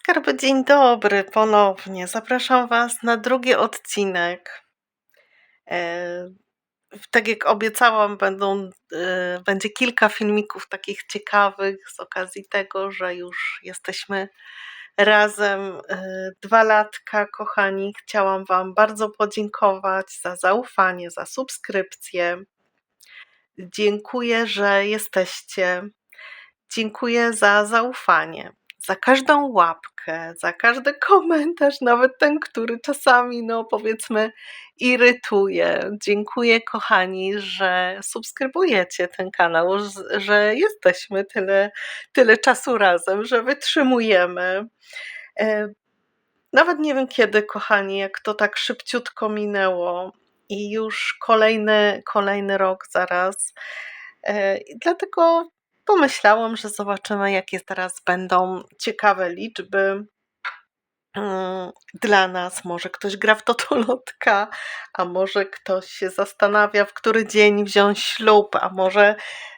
Skarby, dzień dobry ponownie. Zapraszam Was na drugi odcinek. E, tak jak obiecałam, będą, e, będzie kilka filmików takich ciekawych z okazji tego, że już jesteśmy razem e, dwa latka, kochani. Chciałam Wam bardzo podziękować za zaufanie, za subskrypcję. Dziękuję, że jesteście. Dziękuję za zaufanie za każdą łapkę, za każdy komentarz, nawet ten, który czasami, no powiedzmy, irytuje. Dziękuję, kochani, że subskrybujecie ten kanał, że jesteśmy tyle, tyle czasu razem, że wytrzymujemy. E, nawet nie wiem kiedy, kochani, jak to tak szybciutko minęło i już kolejny, kolejny rok zaraz. E, dlatego pomyślałam, że zobaczymy, jakie teraz będą ciekawe liczby mm, dla nas. Może ktoś gra w totolotka, a może ktoś się zastanawia, w który dzień wziąć ślub, a może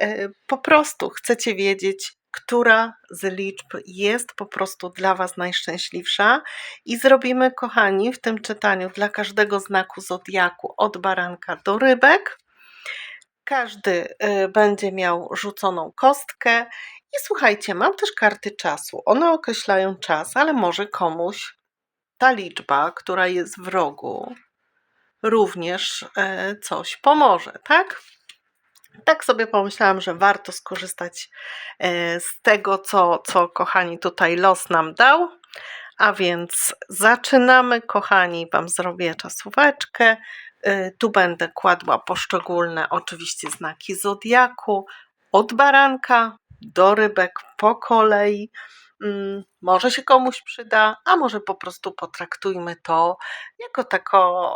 e, po prostu chcecie wiedzieć, która z liczb jest po prostu dla Was najszczęśliwsza. I zrobimy, kochani, w tym czytaniu dla każdego znaku zodiaku od baranka do rybek każdy y, będzie miał rzuconą kostkę. I słuchajcie, mam też karty czasu. One określają czas, ale może komuś ta liczba, która jest w rogu, również e, coś pomoże, tak? Tak sobie pomyślałam, że warto skorzystać e, z tego, co, co kochani tutaj los nam dał. A więc zaczynamy, kochani, Wam zrobię czasóweczkę. Y, tu będę kładła poszczególne oczywiście znaki zodiaku od baranka do rybek po kolei. Mm, może się komuś przyda, a może po prostu potraktujmy to jako taką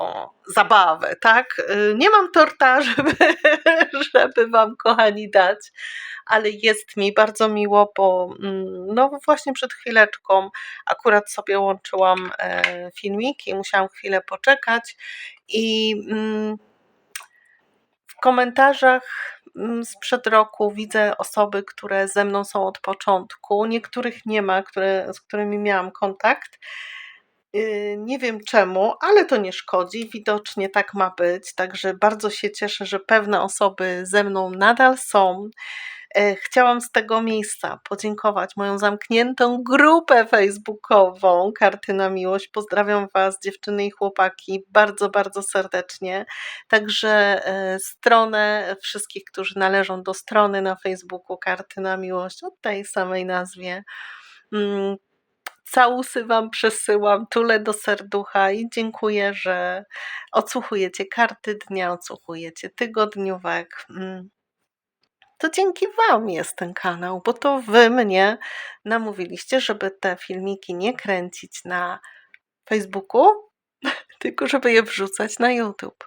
zabawę, tak? Y, nie mam torta, żeby, żeby Wam, kochani, dać, ale jest mi bardzo miło, bo mm, no właśnie przed chwileczką akurat sobie łączyłam e, filmiki, musiałam chwilę poczekać i mm, w komentarzach sprzed roku widzę osoby, które ze mną są od początku. Niektórych nie ma, które, z którymi miałam kontakt. Y, nie wiem czemu, ale to nie szkodzi. Widocznie tak ma być. Także bardzo się cieszę, że pewne osoby ze mną nadal są. E, chciałam z tego miejsca podziękować moją zamkniętą grupę facebookową Karty na Miłość. Pozdrawiam Was, dziewczyny i chłopaki, bardzo, bardzo serdecznie. Także e, stronę wszystkich, którzy należą do strony na Facebooku Karty na Miłość o tej samej nazwie. Mm, całusy Wam przesyłam, tule do serducha i dziękuję, że odsłuchujecie karty dnia, odsłuchujecie tygodniówek. To dzięki Wam jest ten kanał, bo to Wy mnie namówiliście, żeby te filmiki nie kręcić na Facebooku, tylko żeby je wrzucać na YouTube.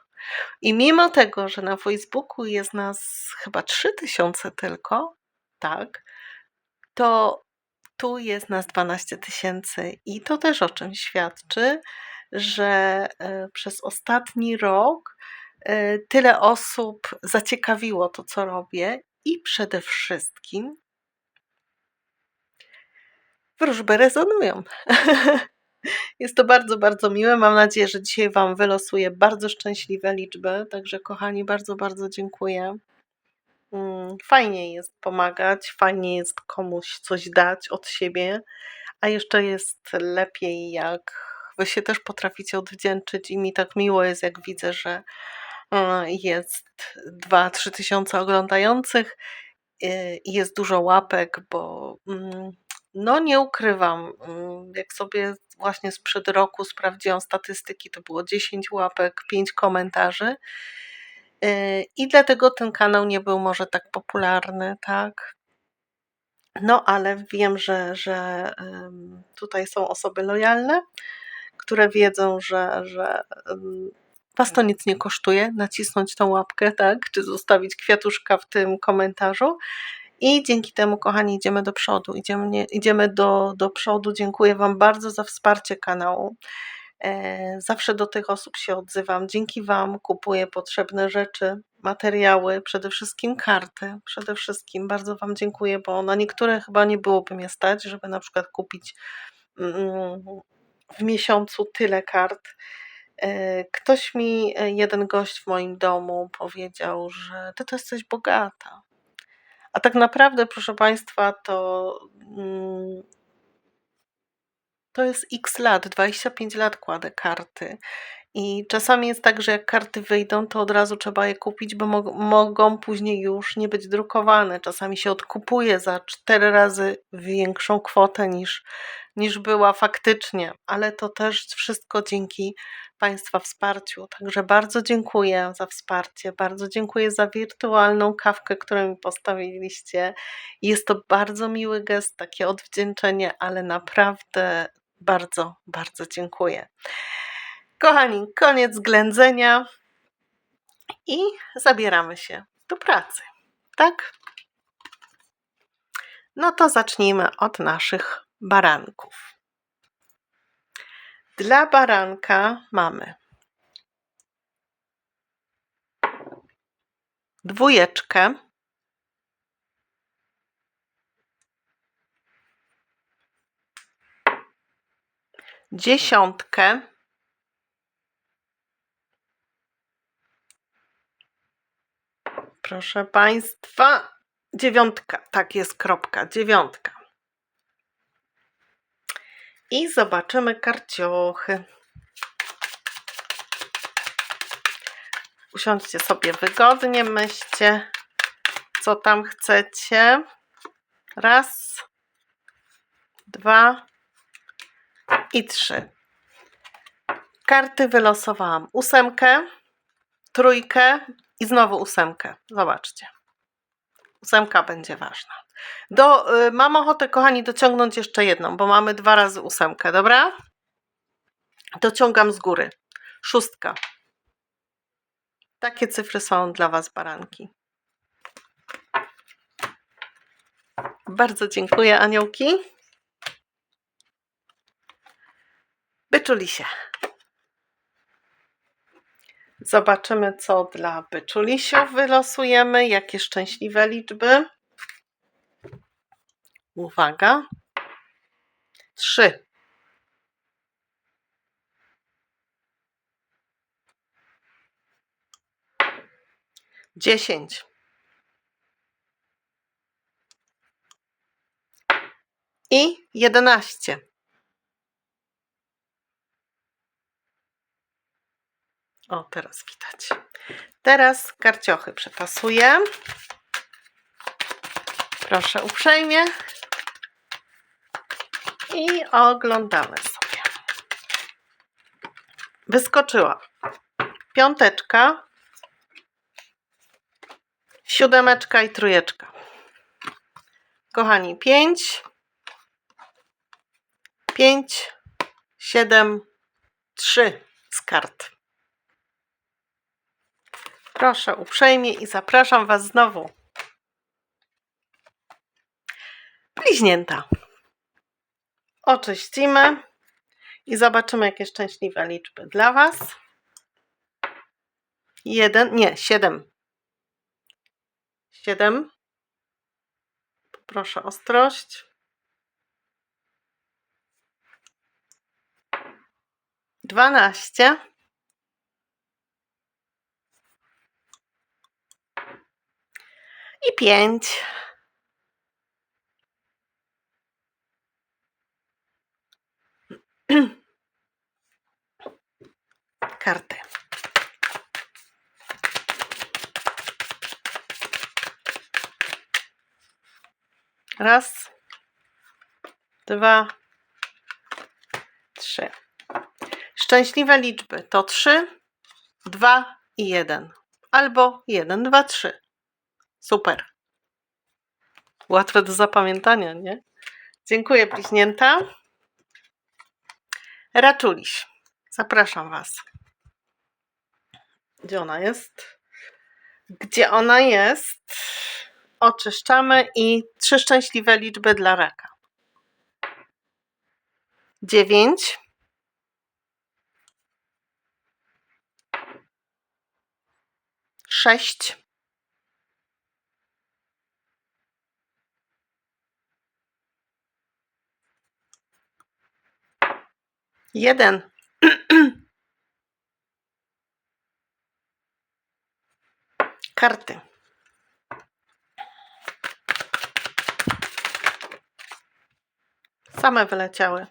I mimo tego, że na Facebooku jest nas chyba 3000 tylko, tak, to tu jest nas 12 tysięcy i to też o czym świadczy, że e, przez ostatni rok e, tyle osób zaciekawiło to, co robię i przede wszystkim wróżby rezonują. Jest to bardzo, bardzo miłe. Mam nadzieję, że dzisiaj Wam wylosuję bardzo szczęśliwe liczby. Także, kochani, bardzo, bardzo dziękuję. Mm, fajnie jest pomagać, fajnie jest komuś coś dać od siebie, a jeszcze jest lepiej, jak Wy się też potraficie odwdzięczyć, i mi tak miło jest, jak widzę, że jest 2-3 tysiące oglądających i jest dużo łapek, bo mm, no nie ukrywam, mm, jak sobie właśnie sprzed roku sprawdziłam statystyki, to było 10 łapek, 5 komentarzy. Y, I dlatego ten kanał nie był może tak popularny, tak? No, ale wiem, że, że tutaj są osoby lojalne, które wiedzą, że, że Was to nic nie kosztuje, nacisnąć tą łapkę, tak, czy zostawić kwiatuszka w tym komentarzu. I dzięki temu, kochani, idziemy do przodu. Idziemy, nie, idziemy do, do przodu. Dziękuję Wam bardzo za wsparcie kanału. E, zawsze do tych osób się odzywam. Dzięki Wam kupuję potrzebne rzeczy, materiały, przede wszystkim karty. Przede wszystkim bardzo Wam dziękuję, bo na niektóre chyba nie byłoby mnie stać, żeby na przykład kupić mm, w miesiącu tyle kart. E, ktoś mi, e, jeden gość w moim domu powiedział, że ty to jesteś bogata. A tak naprawdę, proszę Państwa, to mm, to jest x lat, 25 lat kładę karty. I czasami jest tak, że jak karty wyjdą, to od razu trzeba je kupić, bo mo- mogą później już nie być drukowane. Czasami się odkupuje za cztery razy większą kwotę niż, niż była faktycznie, ale to też wszystko dzięki Państwa wsparciu. Także bardzo dziękuję za wsparcie, bardzo dziękuję za wirtualną kawkę, którą mi postawiliście. Jest to bardzo miły gest, takie odwdzięczenie, ale naprawdę bardzo, bardzo dziękuję. Kochani, koniec ględzenia i zabieramy się do pracy. Tak? No to zacznijmy od naszych baranków. Dla baranka mamy dwójeczkę, dziesiątkę, proszę Państwa, dziewiątka, tak jest kropka, dziewiątka. I zobaczymy karciochy. Usiądźcie sobie wygodnie, myślcie, co tam chcecie. Raz, dwa i trzy. Karty wylosowałam. Ósemkę, trójkę i znowu ósemkę. Zobaczcie. Ósemka będzie ważna. Do, y, mam ochotę, kochani, dociągnąć jeszcze jedną, bo mamy dwa razy ósemkę, dobra? Dociągam z góry. Szóstka. Takie cyfry są dla Was, baranki. Bardzo dziękuję, aniołki. Wyczuli się. Zobaczymy, co dla byczulisiów wylosujemy. Jakie szczęśliwe liczby. Uwaga. Trzy. Dziesięć. I jedenaście. O, teraz widać. Teraz karciochy przetasuję. Proszę uprzejmie. I oglądamy sobie. Wyskoczyła piąteczka, siódemeczka i trójeczka. Kochani, pięć, pięć, siedem, trzy z kart. Proszę uprzejmie i zapraszam Was znowu. Bliźnięta. Oczyścimy i zobaczymy, jakie szczęśliwe liczby dla Was. Jeden, nie, siedem. Siedem. Proszę ostrość. Dwanaście. I pięć. Karty. Raz, dwa, trzy. Szczęśliwe liczby to trzy, dwa i jeden. Albo jeden, dwa, trzy. Super. Łatwe do zapamiętania, nie? Dziękuję, bliźnięta. Raczuliś. Zapraszam Was. Gdzie ona jest? Gdzie ona jest? Oczyszczamy i trzy szczęśliwe liczby dla raka. Dziewięć. Sześć. Jeden. Karty. Same wyleciały.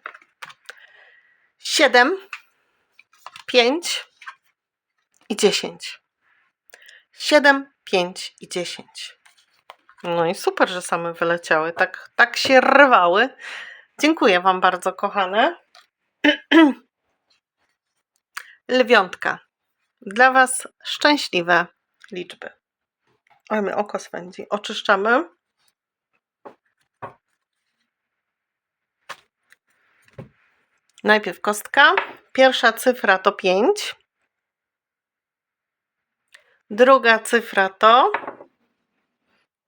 Siedem, pięć i dziesięć. Siedem, pięć i dziesięć. No i super, że same wyleciały. Tak, tak się rwały. Dziękuję Wam bardzo, kochane. Lwiątka. Dla Was szczęśliwe liczby. Oj, mi oko swędzi. Oczyszczamy. Najpierw kostka. Pierwsza cyfra to 5. Druga cyfra to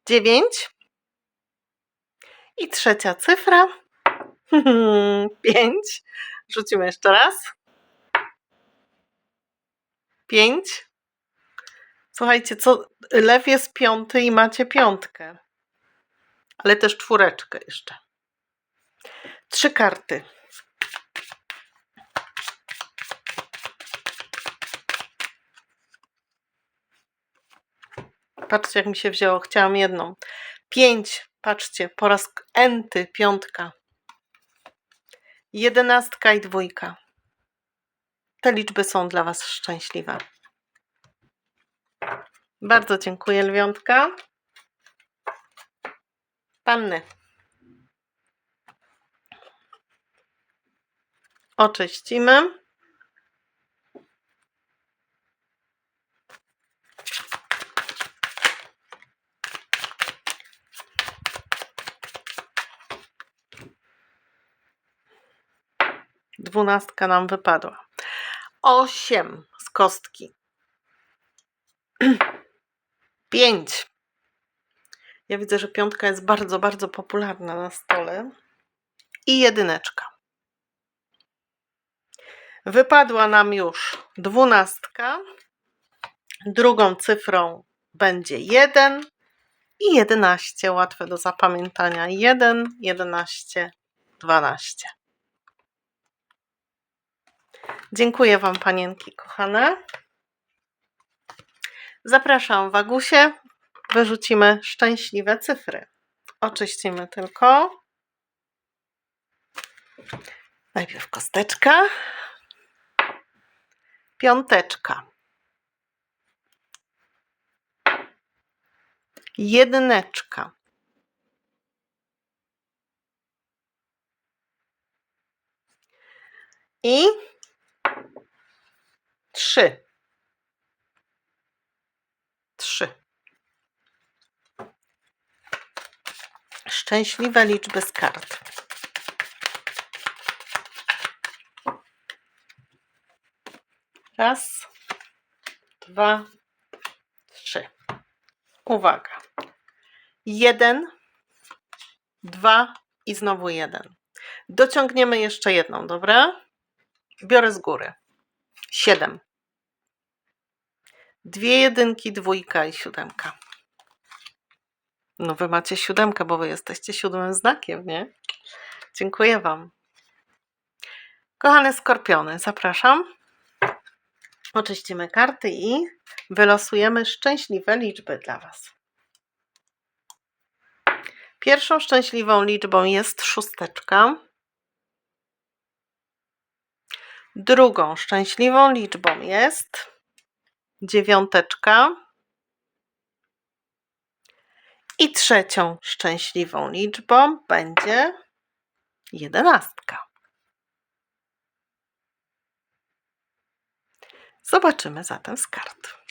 9. I trzecia cyfra 5. Rzucimy jeszcze raz. 5. Słuchajcie, co lew jest piąty i macie piątkę. Ale też czwóreczkę jeszcze. Trzy karty. Patrzcie, jak mi się wzięło. Chciałam jedną. Pięć. Patrzcie, po raz enty, piątka. Jedenastka i dwójka. Te liczby są dla Was szczęśliwe. Bardzo dziękuję, lwiątka. Panny. Oczyścimy. Dwunastka nam wypadła. Osiem z kostki. Pięć. Ja widzę, że piątka jest bardzo, bardzo popularna na stole. I jedyneczka. Wypadła nam już dwunastka. Drugą cyfrą będzie jeden i jedenaście. Łatwe do zapamiętania. Jeden, jedenaście, dwanaście. Dziękuję Wam, panienki kochane. Zapraszam Wagusie. Wyrzucimy szczęśliwe cyfry. Oczyścimy tylko. Najpierw kosteczka. Piąteczka. Jedyneczka. I trzy. Trzy. Szczęśliwe liczby z kart. Raz, dwa, trzy. Uwaga. Jeden, dwa i znowu jeden. Dociągniemy jeszcze jedną, dobra? Biorę z góry. Siedem. Dwie jedynki, dwójka i siódemka. No wy macie siódemkę, bo wy jesteście siódmym znakiem, nie? Dziękuję wam. Kochane skorpiony, zapraszam. Oczyścimy karty i wylosujemy szczęśliwe liczby dla was. Pierwszą szczęśliwą liczbą jest szósteczka. Drugą szczęśliwą liczbą jest dziewiąteczka. I trzecią szczęśliwą liczbą będzie jedenastka. Zobaczymy zatem z kart.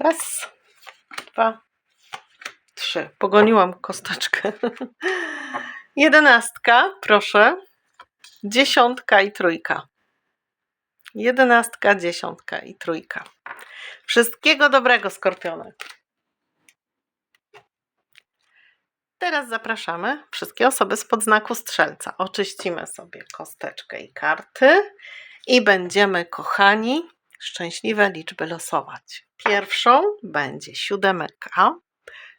Raz, dwa, trzy. Pogoniłam kosteczkę. Jedenastka, proszę. Dziesiątka i trójka. Jedenastka, dziesiątka i trójka. Wszystkiego dobrego, skorpiony. Teraz zapraszamy wszystkie osoby spod znaku strzelca. Oczyścimy sobie kosteczkę i karty i będziemy, kochani, szczęśliwe liczby losować. Pierwszą będzie siódemka,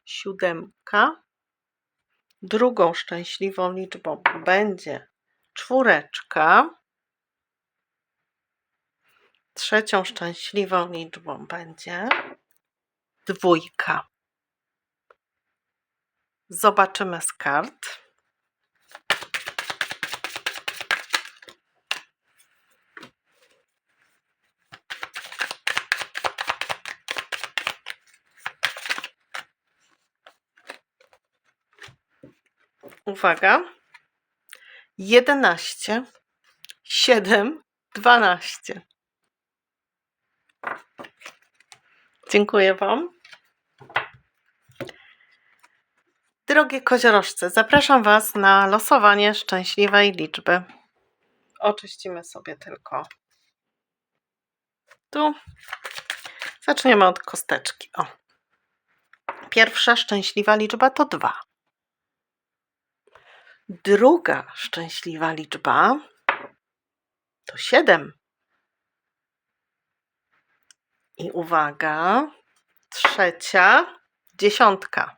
siódemka. Drugą szczęśliwą liczbą będzie czwóreczka. Trzecią szczęśliwą liczbą będzie dwójka. Zobaczymy z kart. Uwaga. 11, 7, 12. Dziękuję Wam. Drogie koziorożce, zapraszam Was na losowanie szczęśliwej liczby. Oczyścimy sobie tylko tu. Zaczniemy od kosteczki. O. Pierwsza szczęśliwa liczba to 2. Druga szczęśliwa liczba to 7. I uwaga, trzecia dziesiątka.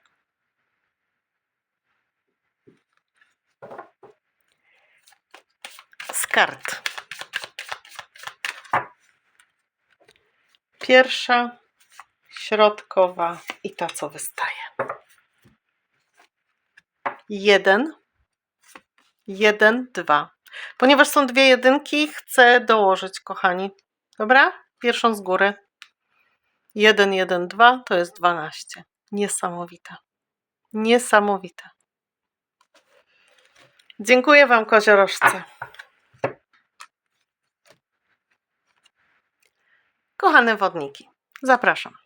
Z kart. Pierwsza, środkowa i ta, co wystaje. Jeden, jeden, dwa. Ponieważ są dwie jedynki, chcę dołożyć, kochani. Dobra? Pierwszą z góry. 1, 1, 2 to jest 12. Niesamowite. Niesamowite. Dziękuję Wam, koziorożce. Kochane wodniki, zapraszam.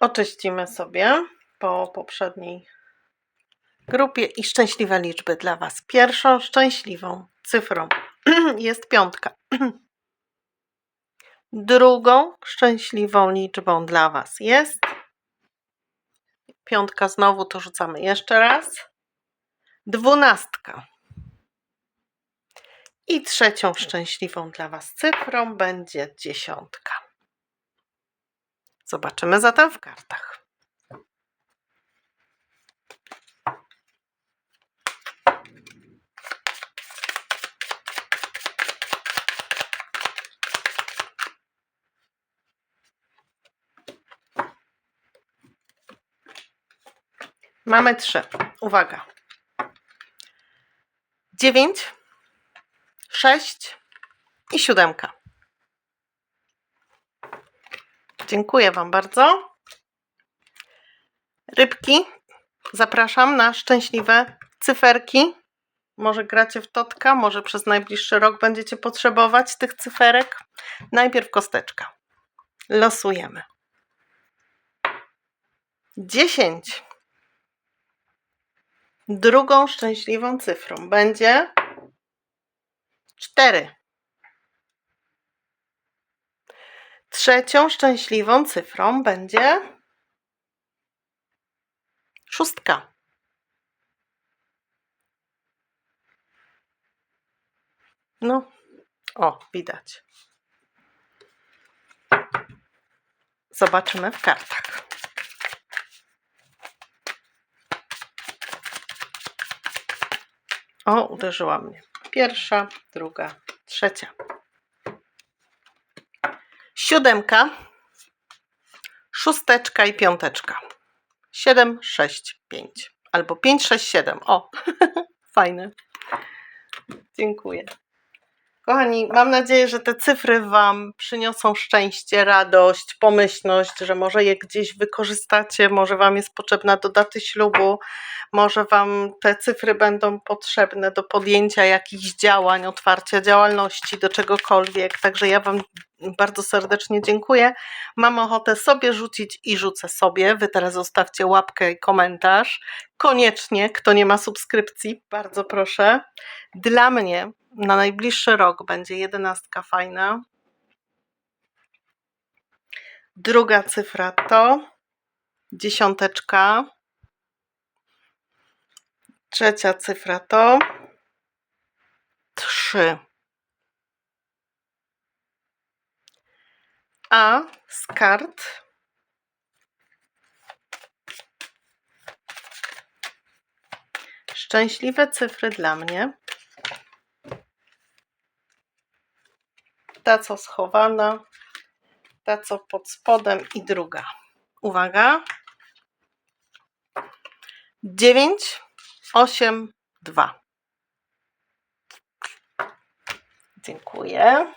Oczyścimy sobie po poprzedniej grupie i szczęśliwe liczby dla Was. Pierwszą szczęśliwą cyfrą jest piątka. Drugą szczęśliwą liczbą dla Was jest piątka znowu, to rzucamy jeszcze raz. Dwunastka. I trzecią szczęśliwą dla Was cyfrą będzie dziesiątka. Zobaczymy zatem w kartach. Mamy trzy. Uwaga. Dziewięć, sześć i siódemka. Dziękuję Wam bardzo. Rybki, zapraszam na szczęśliwe cyferki. Może gracie w totka, może przez najbliższy rok będziecie potrzebować tych cyferek. Najpierw kosteczka. Losujemy. 10. Drugą szczęśliwą cyfrą będzie 4. Trzecią szczęśliwą cyfrą będzie szóstka. No, o, widać. Zobaczymy w kartach. O, uderzyła mnie. Pierwsza, druga, trzecia. Siódemka, szósteczka i piąteczka. Siedem, sześć, pięć. Albo pięć, sześć, siedem. O, fajne. Dziękuję. Kochani, mam nadzieję, że te cyfry Wam przyniosą szczęście, radość, pomyślność, że może je gdzieś wykorzystacie, może Wam jest potrzebna do daty ślubu, może Wam te cyfry będą potrzebne do podjęcia jakichś działań, otwarcia działalności, do czegokolwiek. Także ja Wam bardzo serdecznie dziękuję. Mam ochotę sobie rzucić i rzucę sobie. Wy teraz zostawcie łapkę i komentarz. Koniecznie, kto nie ma subskrypcji, bardzo proszę. Dla mnie na najbliższy rok będzie jedenastka fajna. Druga cyfra to dziesiąteczka. Trzecia cyfra to 3. A z kart szczęśliwe cyfry dla mnie. Ta co schowana, ta co pod spodem i druga. Uwaga. 9, 8, 2. Dziękuję.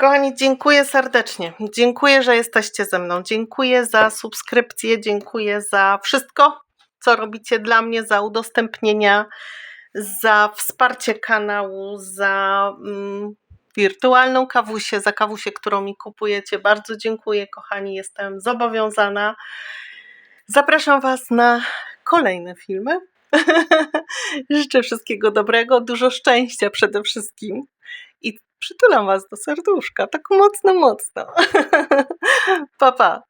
Kochani, dziękuję serdecznie. Dziękuję, że jesteście ze mną. Dziękuję za subskrypcję, dziękuję za wszystko, co robicie dla mnie, za udostępnienia, za wsparcie kanału, za mm, wirtualną kawusię, za kawusię, którą mi kupujecie. Bardzo dziękuję, kochani, jestem zobowiązana. Zapraszam Was na kolejne filmy. Życzę wszystkiego dobrego, dużo szczęścia przede wszystkim przytulam Was do serduszka, tak mocno, mocno. pa, pa.